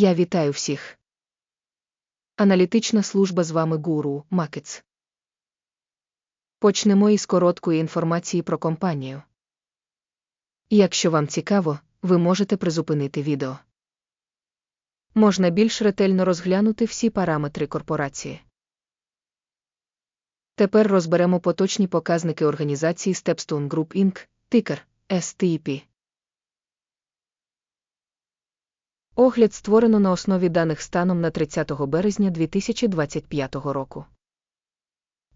Я вітаю всіх. Аналітична служба з вами Гуру Макетс. Почнемо із короткої інформації про компанію. Якщо вам цікаво, ви можете призупинити відео. Можна більш ретельно розглянути всі параметри корпорації. Тепер розберемо поточні показники організації Stepstone Group Inc., тикер STP. Огляд створено на основі даних станом на 30 березня 2025 року.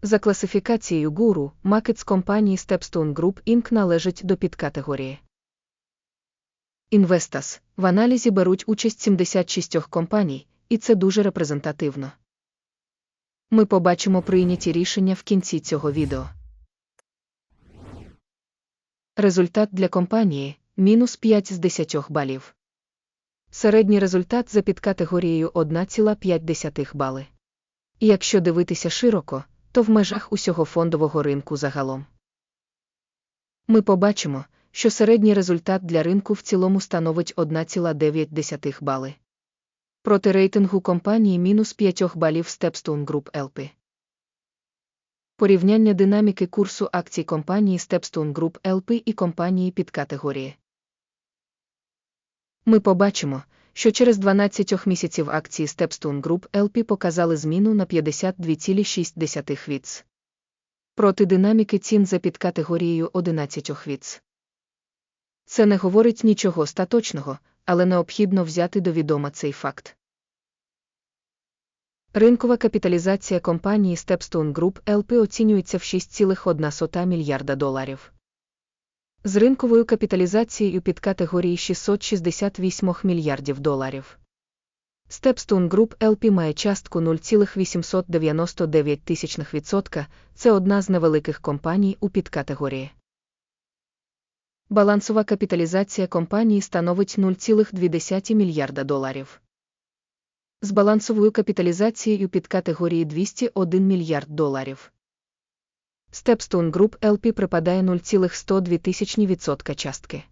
За класифікацією гуру, макет компанії Stepstone Group Inc. належить до підкатегорії. Інвестас в аналізі беруть участь 76 компаній, і це дуже репрезентативно. Ми побачимо прийняті рішення в кінці цього відео. Результат для компанії мінус 5 з 10 балів. Середній результат за підкатегорією 1,5 бали. Якщо дивитися широко, то в межах усього фондового ринку загалом. Ми побачимо, що середній результат для ринку в цілому становить 1,9 бали. Проти рейтингу компанії мінус 5 балів Stepstone Group LP. Порівняння динаміки курсу акцій компанії Stepstone Group LP і компанії під категорії. Ми побачимо, що через 12 місяців акції Stepstone Group LP показали зміну на 52,6 віц. Проти динаміки цін за підкатегорією 11 віц. Це не говорить нічого остаточного, але необхідно взяти до відома цей факт. Ринкова капіталізація компанії Stepstone Group LP оцінюється в 6,1 мільярда доларів. З ринковою капіталізацією під категорії 668 мільярдів доларів. Stepstone Group LP має частку 0,899%, це одна з невеликих компаній у підкатегорії. Балансова капіталізація компанії становить 0,2 мільярда доларів. З балансовою капіталізацією під категорії 201 мільярд доларів. Stepstone Group LP припадає 0,102% частки.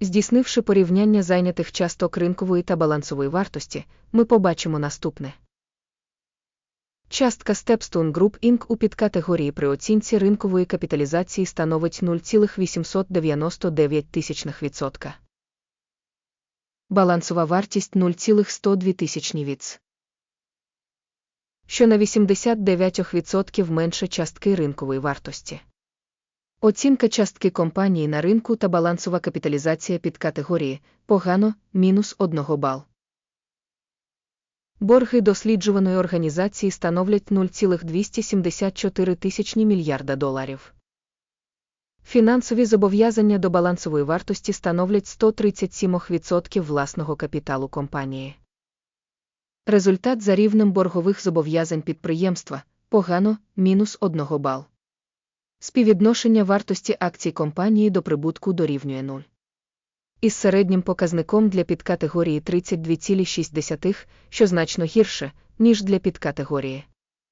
Здійснивши порівняння зайнятих часток ринкової та балансової вартості, ми побачимо наступне. Частка Stepstone Group Inc. у підкатегорії при оцінці ринкової капіталізації становить 0,899%. Балансова вартість 0,102 віц. Що на 89% менше частки ринкової вартості. Оцінка частки компанії на ринку та балансова капіталізація під категорії погано мінус 1 бал. Борги досліджуваної організації становлять 0,274 тисячні мільярда доларів. Фінансові зобов'язання до балансової вартості становлять 137% власного капіталу компанії. Результат за рівнем боргових зобов'язань підприємства погано мінус 1 бал. Співвідношення вартості акцій компанії до прибутку дорівнює 0 із середнім показником для підкатегорії 32,6, що значно гірше, ніж для підкатегорії.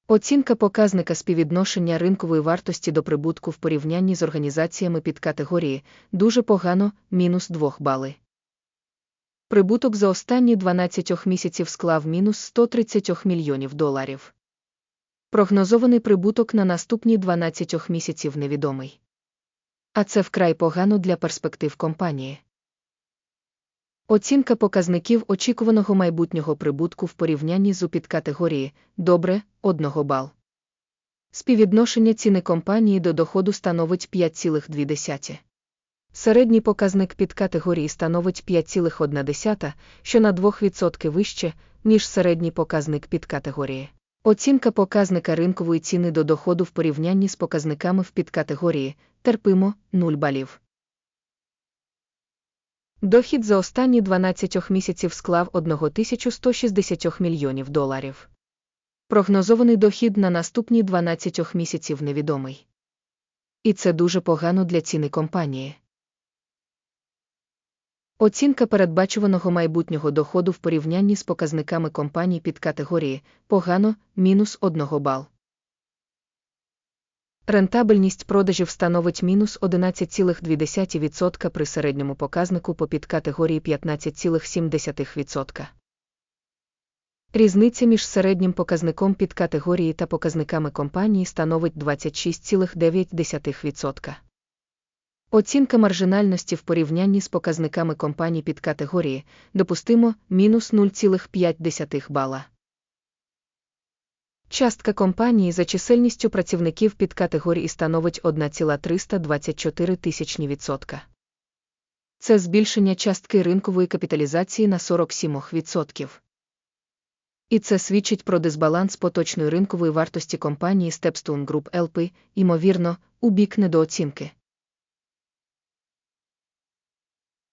Оцінка показника співвідношення ринкової вартості до прибутку в порівнянні з організаціями підкатегорії дуже погано мінус 2 бали. Прибуток за останні 12 місяців склав мінус 130 мільйонів доларів. Прогнозований прибуток на наступні 12 місяців невідомий. А це вкрай погано для перспектив компанії. Оцінка показників очікуваного майбутнього прибутку в порівнянні з у підкатегорії добре 1 бал. Співвідношення ціни компанії до доходу становить 5,2. Середній показник підкатегорії становить 5,1, що на 2% вище, ніж середній показник підкатегорії. Оцінка показника ринкової ціни до доходу в порівнянні з показниками в підкатегорії терпимо 0 балів. Дохід за останні 12 місяців склав 1160 мільйонів доларів. Прогнозований дохід на наступні 12 місяців невідомий. І це дуже погано для ціни компанії. Оцінка передбачуваного майбутнього доходу в порівнянні з показниками компаній під категорії погано мінус 1 бал. Рентабельність продажів становить мінус 11,2% при середньому показнику по підкатегорії 15,7%. Різниця між середнім показником підкатегорії та показниками компанії становить 26,9%. Оцінка маржинальності в порівнянні з показниками компаній підкатегорії допустимо мінус 0,5 бала. Частка компанії за чисельністю працівників підкатегорії становить 1,324 тисячні відсотка. Це збільшення частки ринкової капіталізації на 47%. І це свідчить про дисбаланс поточної ринкової вартості компанії Stepstone Group LP, ймовірно, у бік недооцінки.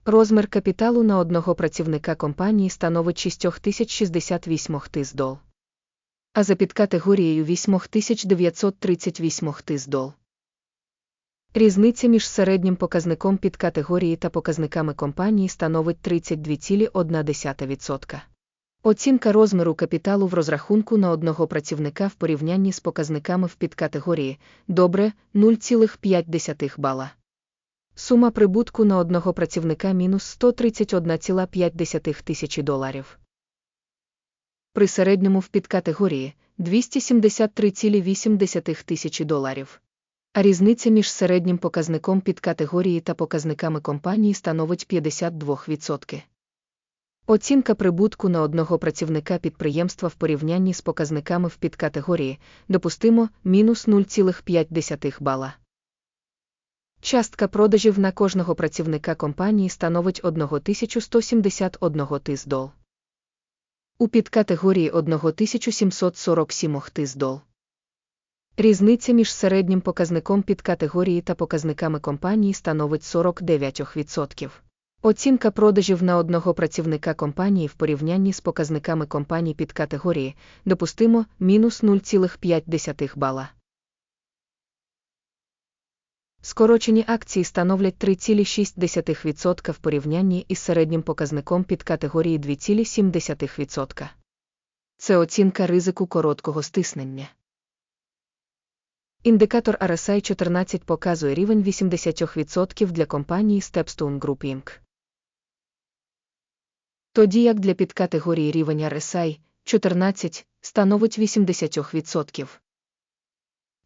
Розмір капіталу на одного працівника компанії становить 6068 тис дол. А за підкатегорією 8938 тис дол. Різниця між середнім показником підкатегорії та показниками компанії становить 32,1%. Оцінка розміру капіталу в розрахунку на одного працівника в порівнянні з показниками в підкатегорії добре 0,5 бала. Сума прибутку на одного працівника мінус 131,5 тисячі доларів. При середньому в підкатегорії 273,8 тисячі доларів. А різниця між середнім показником підкатегорії та показниками компанії становить 52%. Оцінка прибутку на одного працівника підприємства в порівнянні з показниками в підкатегорії допустимо мінус 0,5 бала. Частка продажів на кожного працівника компанії становить 1171 тис дол. У підкатегорії 1747 тис дол. Різниця між середнім показником підкатегорії та показниками компанії становить 49%. Оцінка продажів на одного працівника компанії в порівнянні з показниками компаній підкатегорії допустимо мінус 0,5 бала. Скорочені акції становлять 3,6% в порівнянні із середнім показником під категорії 2,7%. Це оцінка ризику короткого стиснення. Індикатор RSI 14 показує рівень 80% для компанії Stepstone Group Inc. Тоді як для підкатегорії рівень RSI 14 становить 80%.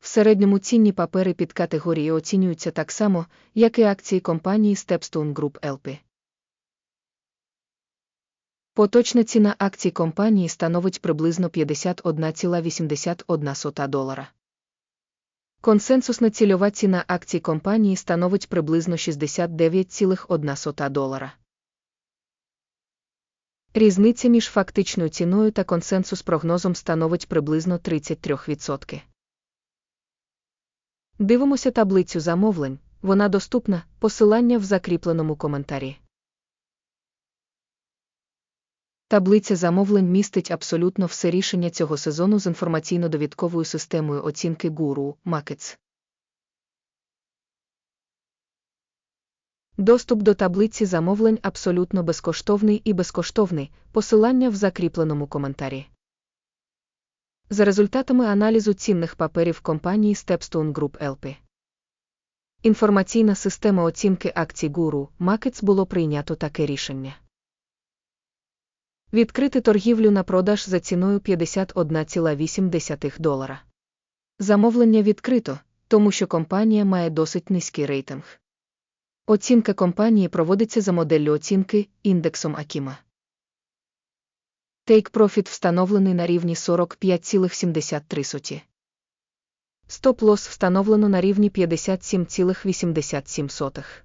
В середньому цінні папери під категорії оцінюються так само, як і акції компанії Stepstone Group LP. Поточна ціна акцій компанії становить приблизно 51,81 долара. Консенсусна цільова ціна акцій компанії становить приблизно 69,1 долара. Різниця між фактичною ціною та консенсус прогнозом становить приблизно 33%. Дивимося таблицю замовлень, вона доступна, посилання в закріпленому коментарі. Таблиця замовлень містить абсолютно все рішення цього сезону з інформаційно-довідковою системою оцінки Guru Markets. Доступ до таблиці замовлень абсолютно безкоштовний і безкоштовний, посилання в закріпленому коментарі. За результатами аналізу цінних паперів компанії Stepstone Group LP. Інформаційна система оцінки акцій Guru Markets було прийнято таке рішення. Відкрити торгівлю на продаж за ціною 51,8 долара. Замовлення відкрито, тому що компанія має досить низький рейтинг. Оцінка компанії проводиться за моделлю оцінки індексом Акіма. Profit встановлений на рівні 45,73. Стоп-лосс встановлено на рівні 57,87.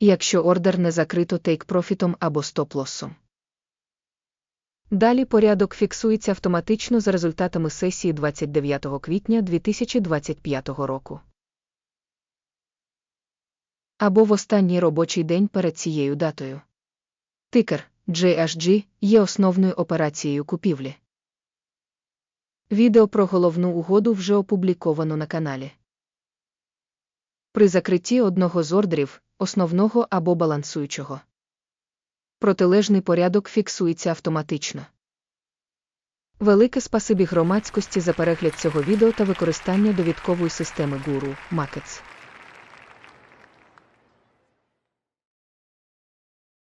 Якщо ордер не закрито Profit або стоп-лоссом. Далі порядок фіксується автоматично за результатами сесії 29 квітня 2025 року. Або в останній робочий день перед цією датою. Тикер JHG є основною операцією купівлі. Відео про головну угоду вже опубліковано на каналі. При закритті одного з ордерів, основного або балансуючого. Протилежний порядок фіксується автоматично. Велике спасибі громадськості за перегляд цього відео та використання довідкової системи Guru Markets.